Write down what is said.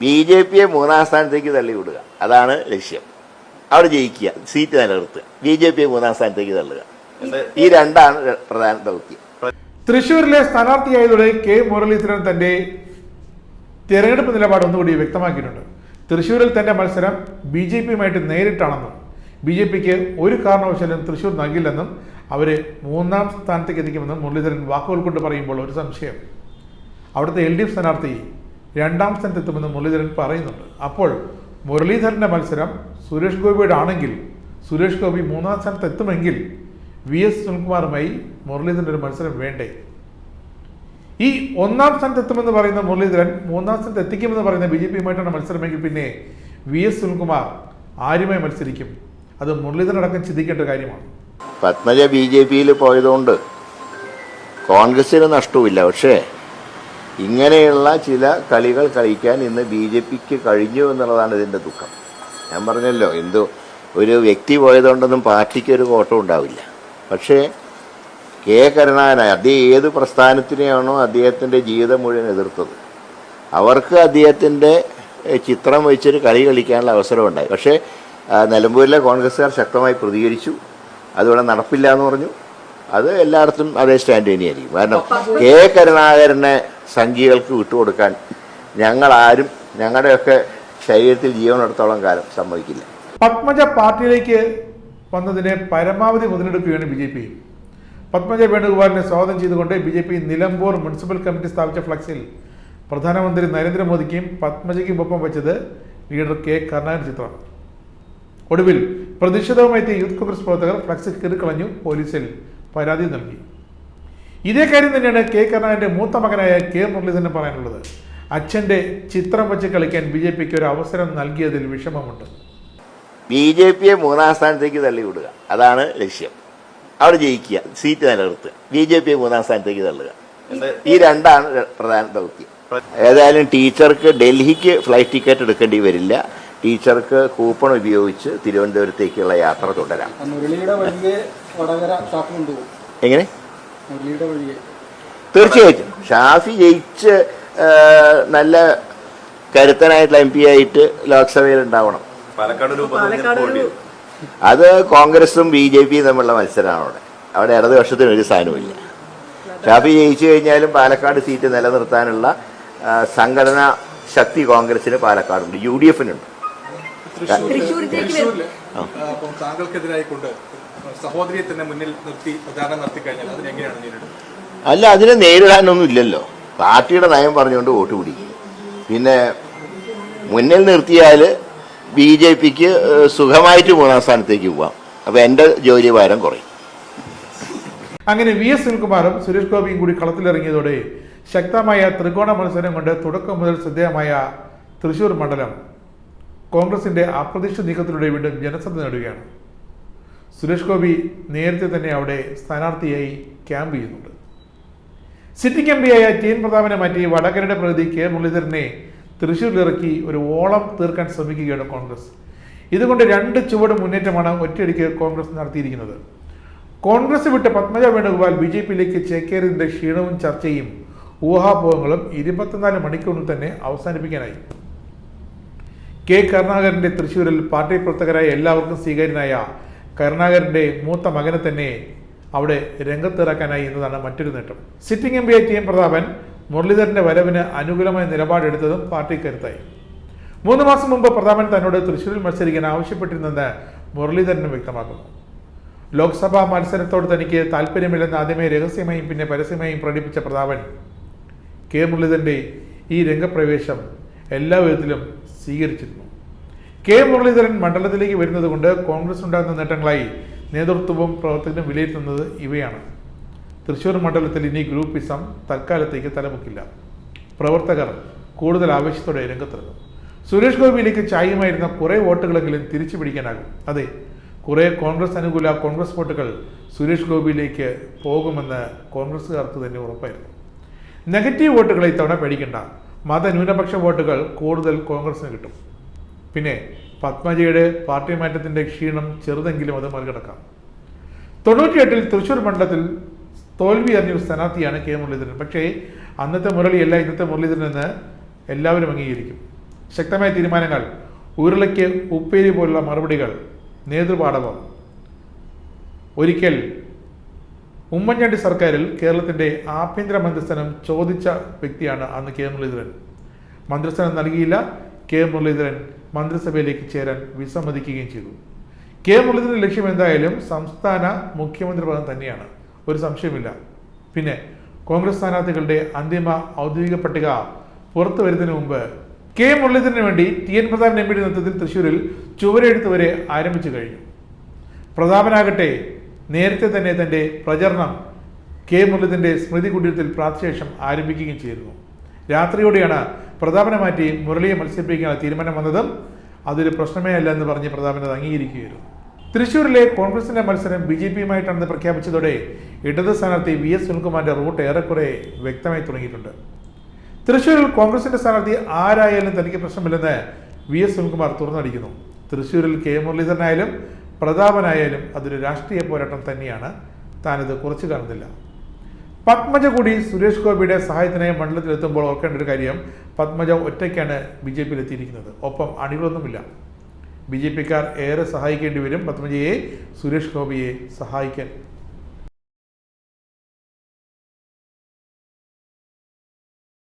B J പിയെ മൂന്നാം സ്ഥാനത്തേക്ക് തള്ളിവിടുക. അതാണ് ലക്ഷ്യം. അവിടെ ജയിക്കുക. സീറ്റ് നിലനിർത്തുക. ബി ജെ പിയെ മൂന്നാം സ്ഥാനത്തേക്ക് തള്ളുക. ഈ രണ്ടാണ് പ്രധാന ദൗത്യം. തൃശൂരിലെ സ്ഥാനാർത്ഥിയായതോടെ കെ മുരളീധരൻ തന്റെ തെരഞ്ഞെടുപ്പ് നിലപാട് ഒന്നുകൂടി വ്യക്തമാക്കിയിട്ടുണ്ട്. തൃശൂരിൽ തന്റെ മത്സരം ബി ജെ പിയുമായിട്ട് നേരിട്ടാണെന്നും ബി ജെ പിക്ക് ഒരു കാരണവശാലും തൃശൂർ നൽകില്ലെന്നും അവർ മൂന്നാം സ്ഥാനത്തേക്ക് എത്തിക്കുമെന്നും മുരളീധരൻ വാക്കുകൾ കൊണ്ട് പറയുമ്പോൾ ഒരു സംശയം. അവിടുത്തെ എൽ ഡി എഫ് സ്ഥാനാർത്ഥി രണ്ടാം സ്ഥാനത്തെത്തുമെന്ന് മുരളീധരൻ പറയുന്നുണ്ട്. അപ്പോൾ മുരളീധരന്റെ മത്സരം സുരേഷ് ഗോപിയുടെ ആണെങ്കിൽ സുരേഷ് ഗോപി മൂന്നാം സ്ഥാനത്ത് എത്തുമെങ്കിൽ വി എസ് സുനിൽകുമാറുമായി മുരളീധരന്റെ ഒരു മത്സരം വേണ്ടേ? ഈ ഒന്നാം സ്ഥാനത്ത് എത്തുമെന്ന് പറയുന്ന മുരളീധരൻ മൂന്നാം സ്ഥാനത്ത് എത്തിക്കുമെന്ന് പറയുന്ന ബി ജെ പിയുമായിട്ടാണ് മത്സരമെങ്കിൽ പിന്നെ വി എസ് സുനിൽകുമാർ ആരുമായി മത്സരിക്കും? അത് മുരളീധരൻ അടക്കം ചിന്തിക്കേണ്ട കാര്യമാണ്. പത്മജ ബി ജെ പിയിൽ പോയതുകൊണ്ട് കോൺഗ്രസിന് നഷ്ടവുമില്ല. പക്ഷേ ഇങ്ങനെയുള്ള ചില കളികൾ കളിക്കാൻ ഇന്ന് ബി ജെ പിക്ക് കഴിഞ്ഞു എന്നുള്ളതാണ് ഇതിന്റെ ദുഃഖം. ഞാൻ പറഞ്ഞല്ലോ എന്തോ ഒരു വ്യക്തി പോയതുകൊണ്ടൊന്നും പാർട്ടിക്ക് ഒരു കോട്ടം ഉണ്ടാവില്ല. പക്ഷേ കെ കരുണാകനായ അദ്ദേഹം ഏത് പ്രസ്ഥാനത്തിനെയാണോ അദ്ദേഹത്തിന്റെ ജീവിതം മുഴുവൻ എതിർത്തത്. അവർക്ക് അദ്ദേഹത്തിന്റെ ചിത്രം വെച്ചൊരു കളി കളിക്കാനുള്ള അവസരമുണ്ടായി. പക്ഷേ നിലമ്പൂരിലെ കോൺഗ്രസ്സുകാർ ശക്തമായി പ്രതികരിച്ചു. അതുകൊണ്ട് നടപ്പില്ല എന്ന് പറഞ്ഞു. അത് എല്ലായിടത്തും അതേ സ്റ്റാൻഡ് തന്നെയായിരിക്കും. കാരണം കെ കരുണാകരനെ സംഘികൾക്ക് വിട്ടുകൊടുക്കാൻ ഞങ്ങളാരും ഞങ്ങളുടെയൊക്കെ ശരീരത്തിൽ ജീവനെടുത്തോളം കാലം സംഭവിക്കില്ല പത്മജ പാർട്ടിയിലേക്ക് വന്നതിനെ പരമാവധി മുതലെടുക്കുകയാണ് ബി ജെ പി. പത്മജ വേണുഗോപാലിനെ സ്വാഗതം ചെയ്തുകൊണ്ട് B J P Nilambur municipal committee സ്ഥാപിച്ച ഫ്ലക്സിൽ പ്രധാനമന്ത്രി നരേന്ദ്രമോദിക്കും പത്മജയ്ക്കും ഒപ്പം വെച്ചത് ലീഡർ കെ കരുണാകരൻ ചിത്രം ഒടുവിൽ പ്രതിഷേധവുമായി എത്തിയ യൂത്ത് കോൺഗ്രസ് പ്രവർത്തകർ ഫ്ലക്സിൽ കീറിക്കളഞ്ഞു പോലീസിൽ. പരാതി നൽകി. ഇതേ കാര്യം തന്നെയാണ് കെ. കരുണാകരന്റെ മൂത്ത മകനായ കെ. മുരളീധരൻ പറയാനുള്ളത്. അച്ഛന്റെ ചിത്രം വെച്ച് കളിക്കാൻ ബി ജെ പിക്ക് ഒരു അവസരം നൽകിയതിൽ വിഷമമുണ്ട്. ബി ജെ പിയെ മൂന്നാം സ്ഥാനത്തേക്ക് തള്ളിവിടുക. അതാണ് ലക്ഷ്യം. അവിടെ ജയിക്കുക. സീറ്റ് നിലനിർത്തുക. ബി ജെ പിയെ മൂന്നാം സ്ഥാനത്തേക്ക് തള്ളുക. ഈ രണ്ടാണ് പ്രധാന ദൗത്യം. ഏതായാലും ടീച്ചർക്ക് ഡൽഹിക്ക് ഫ്ലൈറ്റ് ടിക്കറ്റ് എടുക്കേണ്ടി വരില്ല. ടീച്ചർക്ക് കൂപ്പൺ ഉപയോഗിച്ച് തിരുവനന്തപുരത്തേക്കുള്ള യാത്ര തുടരാം. എങ്ങനെ? തീർച്ചയായിട്ടും. ഷാഫി ജയിച്ച് നല്ല കരുത്തനായിട്ടുള്ള എം പി ആയിട്ട് ലോക്സഭയിൽ ഉണ്ടാവണം. പാലക്കാട് ഒരു ഉപതെരഞ്ഞെടുപ്പ് അത് കോൺഗ്രസും ബി ജെ പിയും തമ്മിലുള്ള മത്സരമാണ്. അവിടെ അവിടെ ഇടതുപക്ഷത്തിന് ഒരു സ്ഥാനവുമില്ല. ഷാഫി ജയിച്ചു കഴിഞ്ഞാലും പാലക്കാട് സീറ്റ് നിലനിർത്താനുള്ള സംഘടനാ ശക്തി കോൺഗ്രസിന് പാലക്കാടുണ്ട്. U D എഫിനുണ്ട്. സഹോദരിയെ തന്നെ മുന്നിൽ നിർത്തി പ്രചാരണം നടത്തി കഴിഞ്ഞാൽ അതിന് എങ്ങനെയാണ് നേരിടുന്നത് അല്ല അതിനെ നേരിടാനൊന്നും ഇല്ലല്ലോ. പാർട്ടിയുടെ നയം പറഞ്ഞുകൊണ്ട് വോട്ട് പിടിക്കും. പിന്നെ മുന്നിൽ നിർത്തിയാൽ ബി ജെ പിക്ക് സുഖമായിട്ട് മൂന്നാം സ്ഥാനത്തേക്ക് പോവാം. അപ്പോൾ എന്റെ ജോലി ഭാരം കുറയും. അങ്ങനെ വി എസ് സുനിൽകുമാറും സുരേഷ് ഗോപിയും കൂടി കളത്തിലിറങ്ങിയതോടെ ശക്തമായ ത്രികോണ മത്സരം കൊണ്ട് തുടക്കം മുതൽ ശ്രദ്ധേയമായ തൃശൂർ മണ്ഡലം കോൺഗ്രസിന്റെ അപ്രതീക്ഷിത നീക്കത്തിലൂടെ വീണ്ടും ജനശ്രദ്ധ നേടുകയാണ്. സുരേഷ് ഗോപി നേരത്തെ തന്നെ അവിടെ സ്ഥാനാർത്ഥിയായി ക്യാമ്പ് ചെയ്യുന്നുണ്ട്. സിറ്റിംഗ് എം പിയായ ടി എൻ പ്രതാപനെ മാറ്റി വടകരയുടെ പ്രതി കെ മുരളീധരനെ തൃശൂരിലിറക്കി ഒരു ഓളം തീർക്കാൻ ശ്രമിക്കുകയാണ് കോൺഗ്രസ്. ഇതുകൊണ്ട് രണ്ട് ചുവട് മുന്നേറ്റമാണ് ഒറ്റയടിക്ക് കോൺഗ്രസ് നടത്തിയിരിക്കുന്നത്. കോൺഗ്രസ് വിട്ട് പത്മജ വേണുഗോപാൽ ബി ജെ പിയിലേക്ക് ചേക്കേറിന്റെ ക്ഷീണവും ചർച്ചയും ഊഹാപോഹങ്ങളും ഇരുപത്തിനാല് മണിക്കൂറിൽ തന്നെ അവസാനിപ്പിക്കാനായി. കെ കരുണാകരന്റെ തൃശ്ശൂരിൽ പാർട്ടി പ്രവർത്തകരായ എല്ലാവർക്കും സ്വീകാര്യനായ കരുണാകരന്റെ മൂത്ത മകനെ തന്നെ അവിടെ രംഗത്തിറക്കാനായി എന്നതാണ് മറ്റൊരു നേട്ടം. Sitting M P T M Prathapan മുരളീധരന്റെ വരവിന് അനുകൂലമായ നിലപാടെടുത്തതും പാർട്ടി കരുത്തായി. മൂന്ന് മാസം മുമ്പ് പ്രതാപൻ തന്നോട് തൃശ്ശൂരിൽ മത്സരിക്കാൻ ആവശ്യപ്പെട്ടിരുന്നെന്ന് മുരളീധരനും വ്യക്തമാക്കുന്നു. ലോക്സഭാ മത്സരത്തോട് തനിക്ക് താല്പര്യമില്ലെന്ന് ആദ്യമേ രഹസ്യമായും പിന്നെ പരസ്യമായും പ്രകടിപ്പിച്ച പ്രതാപൻ കെ മുരളീധരന്റെ ഈ രംഗപ്രവേശം എല്ലാ വിധത്തിലും സ്വീകരിച്ചിരുന്നു. കെ മുരളീധരൻ മണ്ഡലത്തിലേക്ക് വരുന്നത് കൊണ്ട് കോൺഗ്രസ് ഉണ്ടാകുന്ന നേട്ടങ്ങളായി നേതൃത്വവും പ്രവർത്തകരും വിലയിരുത്തുന്നത് ഇവയാണ്. തൃശൂർ മണ്ഡലത്തിൽ ഇനി ഗ്രൂപ്പിസം തൽക്കാലത്തേക്ക് തലമുക്കില്ല. പ്രവർത്തകർ കൂടുതൽ ആവേശത്തോടെ രംഗത്തിറങ്ങും. സുരേഷ് ഗോപിയിലേക്ക് ചായമായിരുന്ന കുറേ വോട്ടുകളെങ്കിലും തിരിച്ചു പിടിക്കാനാകും. അതെ കുറേ കോൺഗ്രസ് അനുകൂല കോൺഗ്രസ് വോട്ടുകൾ സുരേഷ് ഗോപിയിലേക്ക് പോകുമെന്ന് കോൺഗ്രസ്സുകാർക്ക് തന്നെ ഉറപ്പായിരുന്നു. നെഗറ്റീവ് വോട്ടുകളെ ഇത്തവണ പേടിക്കേണ്ട. മതന്യൂനപക്ഷ വോട്ടുകൾ കൂടുതൽ കോൺഗ്രസിന് കിട്ടും. പിന്നെ പത്മജിയുടെ പാർട്ടി മാറ്റത്തിന്റെ ക്ഷീണം ചെറുതെങ്കിലും അത് മറികടക്കാം. തൊണ്ണൂറ്റിയെട്ടിൽ തൃശ്ശൂർ മണ്ഡലത്തിൽ തോൽവി അറിഞ്ഞ ഒരു സ്ഥാനാർത്ഥിയാണ് കെ മുരളീധരൻ. പക്ഷേ അന്നത്തെ മുരളിയല്ല ഇന്നത്തെ മുരളീധരൻ എന്ന് എല്ലാവരും അംഗീകരിക്കും. ശക്തമായ തീരുമാനങ്ങൾ ഉരുളയ്ക്ക് ഉപ്പേരി പോലുള്ള മറുപടികൾ നേതൃപാടവം ഒരിക്കൽ ഉമ്മൻചാണ്ടി സർക്കാരിൽ കേരളത്തിന്റെ ആഭ്യന്തര മന്ത്രിസ്ഥാനം ചോദിച്ച വ്യക്തിയാണ് അന്ന് കെ മുരളീധരൻ. മന്ത്രിസ്ഥാനം നൽകിയില്ല കെ മുരളീധരൻ മന്ത്രിസഭയിലേക്ക് ചേരാൻ വിസമ്മതിക്കുകയും ചെയ്തു. കെ മുരളീധരന്റെ ലക്ഷ്യം എന്തായാലും സംസ്ഥാന മുഖ്യമന്ത്രി പദം തന്നെയാണ്. ഒരു സംശയമില്ല പിന്നെ കോൺഗ്രസ് സ്ഥാനാർത്ഥികളുടെ അന്തിമ ഔദ്യോഗിക പട്ടിക പുറത്തു വരുന്നതിന് മുമ്പ് കെ മുരളീധരന് വേണ്ടി ടി എൻ പ്രതാപൻ എം പിയുടെ നേതൃത്വത്തിൽ തൃശൂരിൽ ചുവരെഴുത്ത് വരെ ആരംഭിച്ചു കഴിഞ്ഞു. പ്രതാപനാകട്ടെ നേരത്തെ തന്നെ തന്റെ പ്രചരണം കെ മുരളീധരന്റെ സ്മൃതി കുടീരത്തിൽ പ്രാർത്ഥശേഷം ആരംഭിക്കുകയും ചെയ്തിരുന്നു. രാത്രിയോടെയാണ് പ്രതാപനെ മാറ്റി മുരളിയെ മത്സരിപ്പിക്കാനുള്ള തീരുമാനം വന്നതും അതൊരു പ്രശ്നമേ അല്ല എന്ന് പറഞ്ഞ് പ്രതാപൻ അത് അംഗീകരിക്കുകയായിരുന്നു. തൃശൂരിലെ കോൺഗ്രസിന്റെ മത്സരം ബി ജെ പിയുമായിട്ടാണെന്ന് പ്രഖ്യാപിച്ചതോടെ ഇടത് സ്ഥാനാർത്ഥി വി എസ് സുനിൽകുമാറിന്റെ റൂട്ട് ഏറെക്കുറെ വ്യക്തമായി തുടങ്ങിയിട്ടുണ്ട്. തൃശൂരിൽ കോൺഗ്രസിന്റെ സ്ഥാനാർത്ഥി ആരായാലും തനിക്ക് പ്രശ്നമില്ലെന്ന് വി എസ് സുനിൽകുമാർ തുറന്നടിക്കുന്നു. തൃശൂരിൽ കെ മുരളീധരനായാലും പ്രതാപനായാലും അതൊരു രാഷ്ട്രീയ പോരാട്ടം തന്നെയാണ്. താനത് കുറച്ചു കാണുന്നില്ല. പത്മജ കൂടി സുരേഷ് ഗോപിയുടെ സഹായത്തിനായി മണ്ഡലത്തിലെത്തുമ്പോൾ ഓർക്കേണ്ട ഒരു കാര്യം പത്മജ ഒറ്റയ്ക്കാണ് ബി ജെ പിയിൽ എത്തിയിരിക്കുന്നത് ഒപ്പം അണികളൊന്നുമില്ല. ബി ജെ പിക്കാർ ഏറെ സഹായിക്കേണ്ടി വരും പത്മജയെ സുരേഷ് ഗോപിയെ സഹായിക്കാൻ.